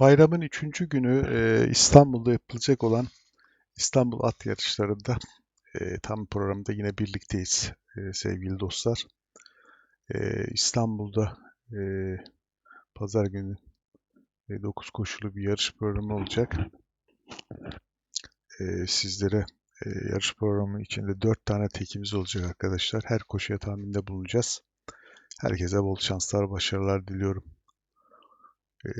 Bayramın üçüncü günü e, İstanbul'da yapılacak olan İstanbul At Yarışları'nda e, tam programda yine birlikteyiz e, sevgili dostlar. E, İstanbul'da e, pazar günü e, 9 koşulu bir yarış programı olacak. E, sizlere e, yarış programı içinde 4 tane tekimiz olacak arkadaşlar. Her koşuya tahminde bulunacağız. Herkese bol şanslar, başarılar diliyorum. Ee,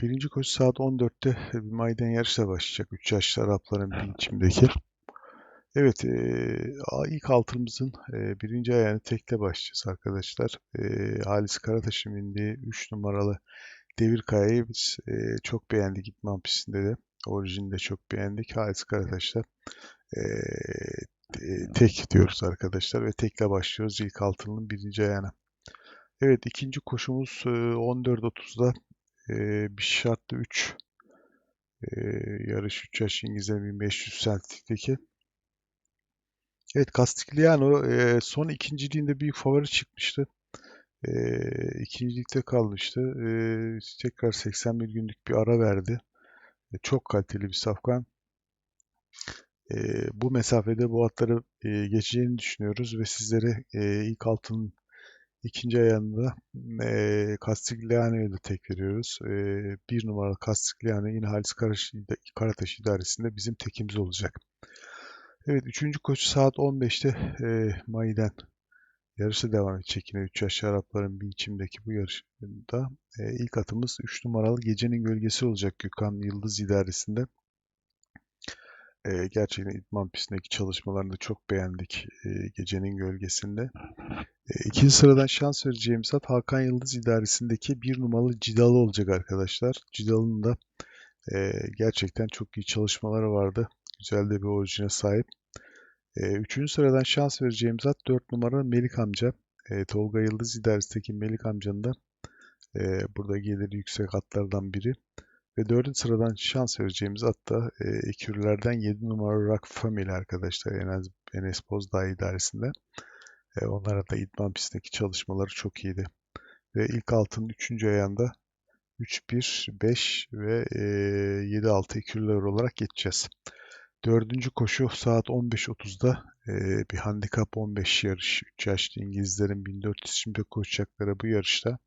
birinci koşu saat 14'te bir maiden yarışla başlayacak. 3 yaşlı Arapların biçimdeki. Evet, e, ilk altımızın e, birinci ayağını tekle başlayacağız arkadaşlar. E, Halis Karataş'ın bindiği 3 numaralı Devir Kaya'yı biz e, çok beğendik İtman pistinde de. Orijinde çok beğendik. Halis Karataş'ta e, tek diyoruz arkadaşlar ve tekle başlıyoruz ilk altının birinci ayağına. Evet ikinci koşumuz 14.30'da e, bir şartlı 3 e, yarış 3 yaş İngiliz'e 1500 Celtic'teki. Evet Castigliano e, son ikinciliğinde büyük favori çıkmıştı. E, ikincilikte kalmıştı. E, tekrar 81 günlük bir ara verdi. E, çok kaliteli bir safkan. E, bu mesafede bu atları e, geçeceğini düşünüyoruz ve sizlere e, ilk altının İkinci ayağında e, Castigliano'ya da tek veriyoruz. E, bir numaralı Castigliano yine Halis Karataş idaresinde bizim tekimiz olacak. Evet üçüncü koşu saat 15'te e, Mayı'den yarışı devam edecek yine 3 yaş Arapların bir bu yarışında. E, ilk atımız 3 numaralı Gecenin Gölgesi olacak Gökhan Yıldız idaresinde. E, gerçekten idman pistindeki çalışmalarını çok beğendik e, Gecenin Gölgesi'nde. E, ikinci sıradan şans vereceğimiz at Hakan Yıldız idaresindeki bir numaralı Cidalı olacak arkadaşlar. Cidalı'nın da e, gerçekten çok iyi çalışmaları vardı. Güzel de bir orijine sahip. E, üçüncü sıradan şans vereceğimiz at 4 numara Melik amca. E, Tolga Yıldız idaresindeki Melik amcanın da e, burada geliri yüksek atlardan biri. Ve dördüncü sıradan şans vereceğimiz at da e, ekürlerden 7 numara Rock Family arkadaşlar Enes, Enes Bozdağ idaresinde. E, onlara da idman pistindeki çalışmaları çok iyiydi. Ve ilk altının 3. ayağında 3-1-5 ve e, 7-6 ekürler olarak geçeceğiz. Dördüncü koşu saat 15.30'da e, bir handikap 15 yarış. 3 yaşlı İngilizlerin 1400 şimdi koşacakları bu yarışta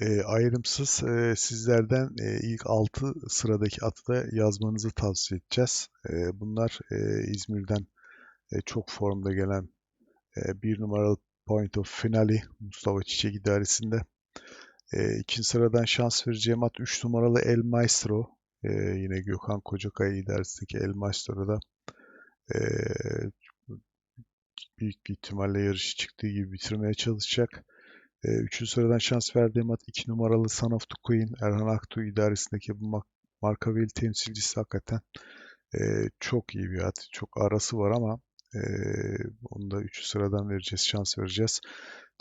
e, ayrımsız e, sizlerden e, ilk 6 sıradaki atı da yazmanızı tavsiye edeceğiz. E, bunlar e, İzmir'den e, çok formda gelen e, bir numaralı Point of Finale Mustafa Çiçek idaresinde. E, ikinci sıradan şans vereceğim at 3 numaralı El Maestro. E, yine Gökhan Kocakay idaresindeki El Maestro'da e, büyük ihtimalle yarışı çıktığı gibi bitirmeye çalışacak. E, üçüncü sıradan şans verdiğim at 2 numaralı Son of the Queen Erhan Aktu idaresindeki bu marka veli temsilcisi hakikaten e, çok iyi bir at. Çok arası var ama e, onu da 3 sıradan vereceğiz, şans vereceğiz.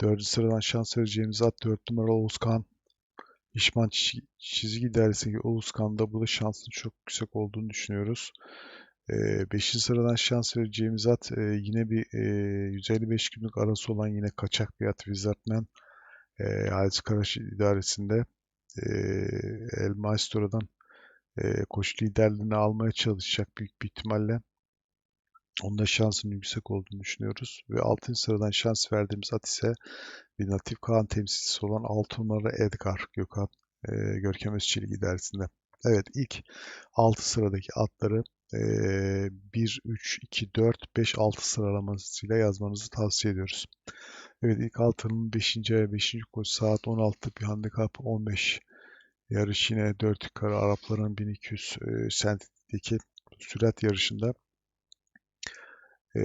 4. sıradan şans vereceğimiz at 4 numaralı Oğuzkan. İşman çizgi idaresindeki Oğuzkan'da bu da şansın çok yüksek olduğunu düşünüyoruz. 5. sıradan şans vereceğimiz at yine bir 155 günlük arası olan yine kaçak bir at Wizardman e, Halis Karaş idaresinde e, El Maestro'dan e, koşu liderliğini almaya çalışacak büyük bir ihtimalle. Onda şansın yüksek olduğunu düşünüyoruz. Ve 6. sıradan şans verdiğimiz at ise bir Natif Kaan temsilcisi olan 6 numara Edgar Gökhan e, Görkem Özçelik idaresinde. Evet ilk 6 sıradaki atları e, 1, 3, 2, 4, 5, 6 sıralamasıyla yazmanızı tavsiye ediyoruz. Evet ilk altının 5. aya 5. koşu saat 16 bir handikap 15 yarış yine 4 yukarı Arapların 1200 e, sentindeki sürat yarışında e,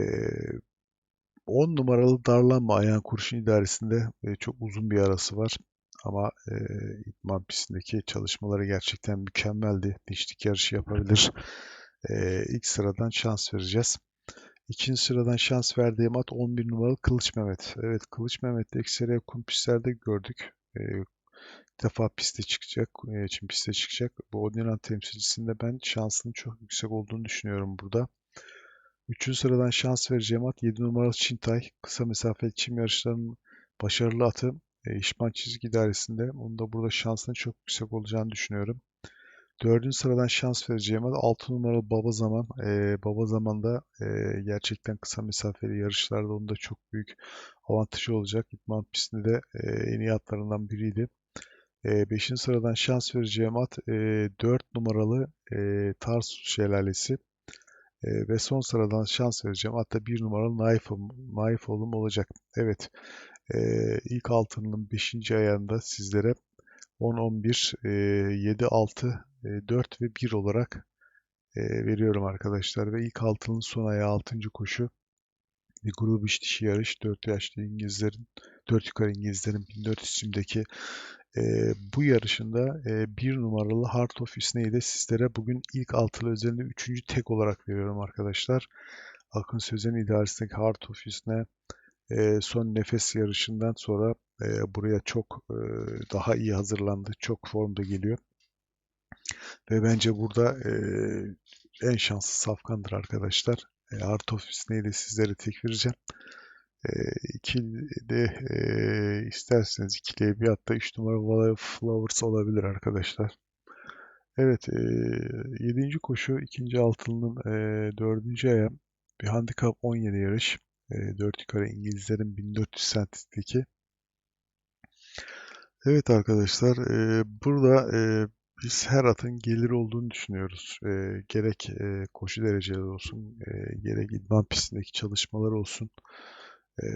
10 numaralı darlanma ayağın kurşun idaresinde e, çok uzun bir arası var. Ama e, idman pistindeki çalışmaları gerçekten mükemmeldi. Dişlik yarışı yapabilir. E, ilk sıradan şans vereceğiz. İkinci sıradan şans verdiğim at 11 numaralı Kılıç Mehmet. Evet Kılıç Mehmet'te ekseriye kum pistlerde gördük. E, defa piste çıkacak, e, için piste çıkacak. Bu Odinan temsilcisinde ben şansının çok yüksek olduğunu düşünüyorum burada. Üçüncü sıradan şans vereceğim at 7 numaralı Çintay. Kısa mesafeli çim yarışlarının başarılı atı. E, İşman çizgi idaresinde. Onun da burada şansının çok yüksek olacağını düşünüyorum. Dördüncü sıradan şans vereceğim 6 numaralı Baba Zaman. E, Baba Zaman'da e, gerçekten kısa mesafeli yarışlarda onda çok büyük avantajı olacak. İtman pistinde de e, en iyi atlarından biriydi. 5. E, sıradan şans vereceğim at e, 4 numaralı e, Tarsus Şelalesi. E, ve son sıradan şans vereceğim. Hatta 1 numaralı Naif, Naif oğlum olacak. Evet. E, ilk altının 5. ayağında sizlere 10, 11, e, 7, 6, e, 4 ve 1 olarak veriyorum arkadaşlar. Ve ilk altının son ayağı 6. koşu bir grup iş dişi yarış 4 yaşlı İngilizlerin 4 yukarı İngilizlerin 1400 simdeki bu yarışında e, bir numaralı Heart of Disney'i sizlere bugün ilk altılı özelinde üçüncü tek olarak veriyorum arkadaşlar. Akın Sözen idaresindeki Heart of Disney son nefes yarışından sonra buraya çok daha iyi hazırlandı. Çok formda geliyor. Ve bence burada e, en şanslı safkandır arkadaşlar. E, Heart of de sizlere tek vereceğim. E, ikili e, isterseniz ikiliye bir hatta 3 numara Valley Flowers olabilir arkadaşlar. Evet, e, 7. koşu ikinci altılının e, 4. aya bir handikap 17 yarış. E, 4 yukarı İngilizlerin 1400 centteki. Evet arkadaşlar, e, burada e, biz her atın gelir olduğunu düşünüyoruz. E, gerek e, koşu dereceleri olsun, e, gerek idman pistindeki çalışmalar olsun. E,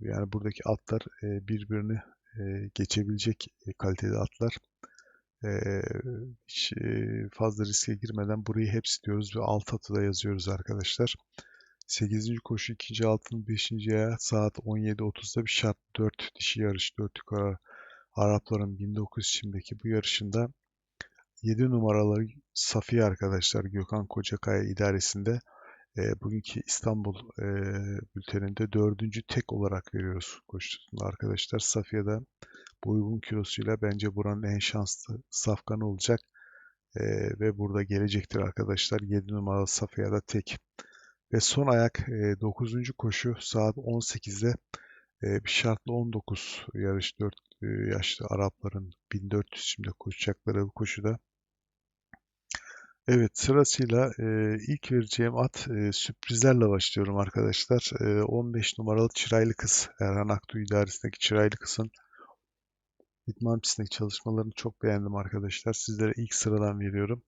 yani buradaki atlar e, birbirini e, geçebilecek e, kalitede atlar. E, hiç e, fazla riske girmeden burayı hepsi diyoruz ve alt atı da yazıyoruz arkadaşlar. 8. koşu 2. altın 5. ayağı saat 17.30'da bir şart 4 dişi yarış 4 yukarı Arapların 1900 şimdiki bu yarışında 7 numaralı Safiye arkadaşlar Gökhan Kocakaya idaresinde e, bugünkü İstanbul e, bülteninde dördüncü tek olarak veriyoruz koşusunda arkadaşlar. Safiye'de bu uygun kilosuyla bence buranın en şanslı safkanı olacak. E, ve burada gelecektir arkadaşlar. 7 numaralı Safiye'de tek. Ve son ayak e, 9. koşu saat 18'de e, bir şartlı 19 yarış 4 e, yaşlı Arapların 1400 şimdi koşacakları bu koşuda Evet sırasıyla e, ilk vereceğim at e, sürprizlerle başlıyorum arkadaşlar. E, 15 numaralı Çıraylı Kız. Erhan Aktu idaresindeki Çıraylı Kız'ın idman pistindeki çalışmalarını çok beğendim arkadaşlar. Sizlere ilk sıradan veriyorum.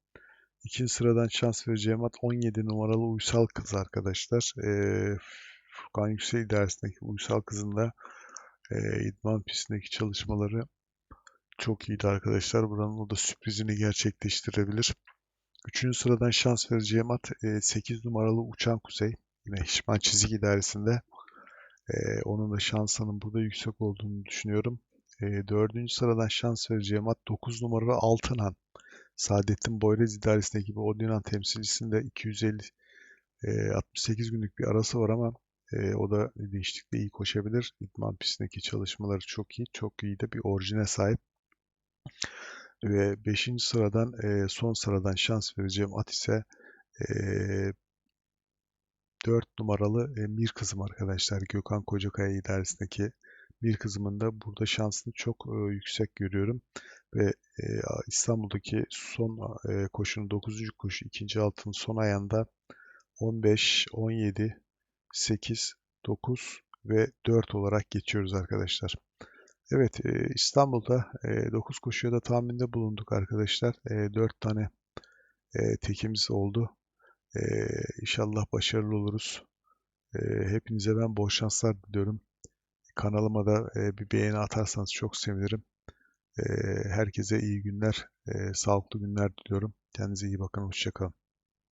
İkinci sıradan şans vereceğim at 17 numaralı Uysal Kız arkadaşlar. E, Furkan Yüksel idaresindeki Uysal Kız'ın da e, idman pistindeki çalışmaları çok iyiydi arkadaşlar. Buranın o da sürprizini gerçekleştirebilir. Üçüncü sıradan şans vereceğim at 8 numaralı Uçan Kuzey. Yine Hişman Çizik İdaresi'nde. E, onun da şansının burada yüksek olduğunu düşünüyorum. E, dördüncü sıradan şans vereceğim at 9 numaralı Altınhan. Saadettin Boyrez İdaresi'ndeki gibi Odinan temsilcisinde 250 e, 68 günlük bir arası var ama e, o da dinçlikle iyi koşabilir. İdman pistindeki çalışmaları çok iyi. Çok iyi de bir orijine sahip. Ve 5. sıradan e, son sıradan şans vereceğim at ise e, 4 numaralı e, Mir Kızım arkadaşlar. Gökhan Kocakaya idaresindeki Mir Kızım'ın da burada şansını çok e, yüksek görüyorum. Ve e, İstanbul'daki son e, koşunun 9. koşu 2. altının son ayında 15, 17, 8, 9 ve 4 olarak geçiyoruz arkadaşlar. Evet, İstanbul'da e, 9 koşuya da tahminde bulunduk arkadaşlar. E, 4 tane tekimiz oldu. İnşallah başarılı oluruz. Hepinize ben bol şanslar diliyorum. Kanalıma da bir beğeni atarsanız çok sevinirim. Herkese iyi günler, sağlıklı günler diliyorum. Kendinize iyi bakın, hoşçakalın.